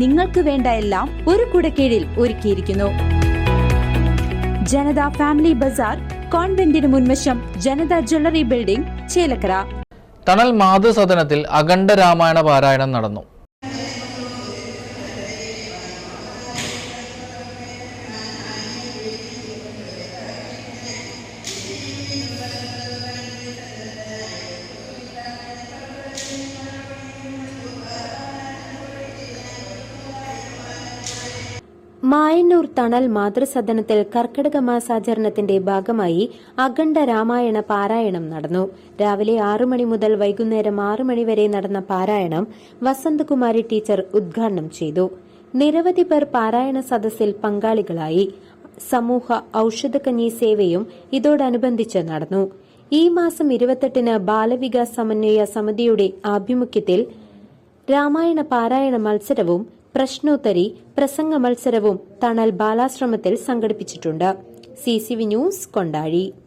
നിങ്ങൾക്ക് വേണ്ട എല്ലാം ഒരു കുടക്കീഴിൽ ഒരുക്കിയിരിക്കുന്നു. ജനത ഫാമിലി ബസാർ കോൺവെന്റിന് മുൻവശം ജനത ജ്വല്ലറി ബിൽഡിംഗ് ചേലക്കര. തണൽ മാതൃസദനത്തിൽ അഖണ്ഡ രാമായണ പാരായണം നടന്നു. മായന്നൂർ തണൽ മാതൃസദനത്തിൽ കർക്കിടക മാസാചരണത്തിന്റെ ഭാഗമായി അഖണ്ഡ രാമായണ പാരായണം നടന്നു. രാവിലെ ആറു മണി മുതൽ വൈകുന്നേരം ആറു മണി വരെ നടന്ന പാരായണം വസന്തകുമാരി ടീച്ചർ ഉദ്ഘാടനം ചെയ്തു. നിരവധി പേർ പാരായണ സദസ്സിൽ പങ്കാളികളായി. സമൂഹ ഔഷധക്കഞ്ഞി സേവയും ഇതോടനുബന്ധിച്ച് നടന്നു. ഈ മാസം ഇരുപത്തെട്ടിന് ബാലവികാസ് സമന്വയ സമിതിയുടെ ആഭിമുഖ്യത്തിൽ രാമായണ പാരായണ മത്സരവും പ്രശ്നോത്തരി പ്രസംഗ മത്സരവും തണൽ ബാലാശ്രമത്തിൽ സംഘടിപ്പിച്ചിട്ടുണ്ട്. C C V news Kondazhi.